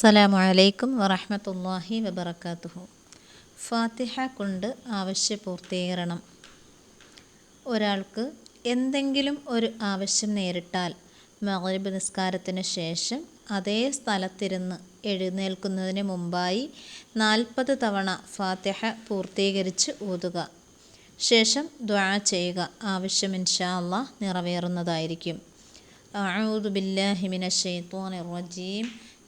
അസ്സലാമു അലൈക്കും വറഹമത്തല്ലാഹി വബർക്കാത്തുഹു ഫാത്തിഹ കൊണ്ട് ആവശ്യ പൂർത്തീകരണം ഒരാൾക്ക് എന്തെങ്കിലും ഒരു ആവശ്യം നേരിട്ടാൽ മകരബ് നിസ്കാരത്തിന് ശേഷം അതേ സ്ഥലത്തിരുന്ന് എഴുന്നേൽക്കുന്നതിന് മുമ്പായി നാൽപ്പത് തവണ ഫാത്തിഹ പൂർത്തീകരിച്ച് ഊതുക. ശേഷം ദ്വാ ചെയ്യുക. ആവശ്യം ഇൻഷാ അള്ളാഹ് നിറവേറുന്നതായിരിക്കും. അഊദു ബില്ലാഹി മിനശ് റജീം.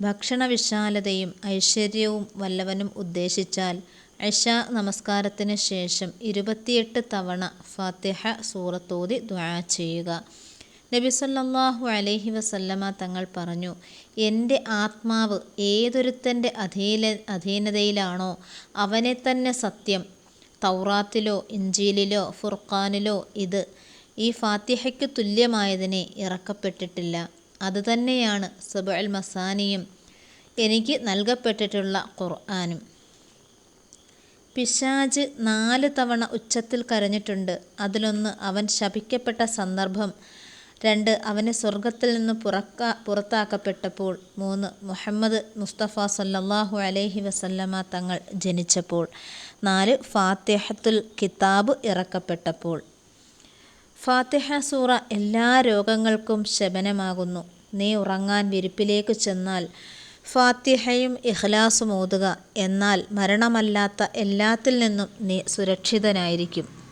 ഭക്ഷണവിശാലതയും ഐശ്വര്യവും വല്ലവനും ഉദ്ദേശിച്ചാൽ ഐഷ നമസ്കാരത്തിന് ശേഷം ഇരുപത്തിയെട്ട് തവണ ഫാത്തിഹ സൂറത്തോതി ദ്വാ ചെയ്യുക. നബി സല്ലല്ലാഹു അലൈഹി വസല്ലമ തങ്ങൾ പറഞ്ഞു എന്റെ ആത്മാവ് ഏതൊരുത്തന്റെ അധീന അധീനതയിലാണോ അവനെ തന്നെ സത്യം. തൗറാത്തിലോ ഇഞ്ചീലിലോ ഫുർഖാനിലോ ഇത് ഈ ഫാത്തിഹയ്ക്ക് തുല്യമായതിനെ ഇറക്കപ്പെട്ടിട്ടില്ല. അതുതന്നെയാണ് സബഅൽ മസാനിയും എനിക്ക് നൽകപ്പെട്ടിട്ടുള്ള ഖുർആാനും. പിശാജ് നാല് തവണ ഉച്ചത്തിൽ കരഞ്ഞിട്ടുണ്ട്. അതിലൊന്ന് അവൻ ശപിക്കപ്പെട്ട സന്ദർഭം രണ്ട് അവനെ സ്വർഗത്തിൽ നിന്ന് പുറക്ക പുറത്താക്കപ്പെട്ടപ്പോൾ മൂന്ന് മുഹമ്മദ് മുസ്തഫ സല്ലാഹു അലൈഹി വസല്ലമ തങ്ങൾ ജനിച്ചപ്പോൾ നാല് ഫാത്തിഹത്തുൽ കിതാബ് ഇറക്കപ്പെട്ടപ്പോൾ. ഫാത്തിഹ സൂറ എല്ലാ രോഗങ്ങൾക്കും ശമനമാകുന്നു. നീ ഉറങ്ങാൻ വിരിപ്പിലേക്ക് ചെന്നാൽ ഫാത്തിഹയും ഇഖ്ലാസും ഓതുക. എന്നാൽ മരണമല്ലാത്ത എല്ലാത്തിൽ നിന്നും നീ സുരക്ഷിതനായിരിക്കും.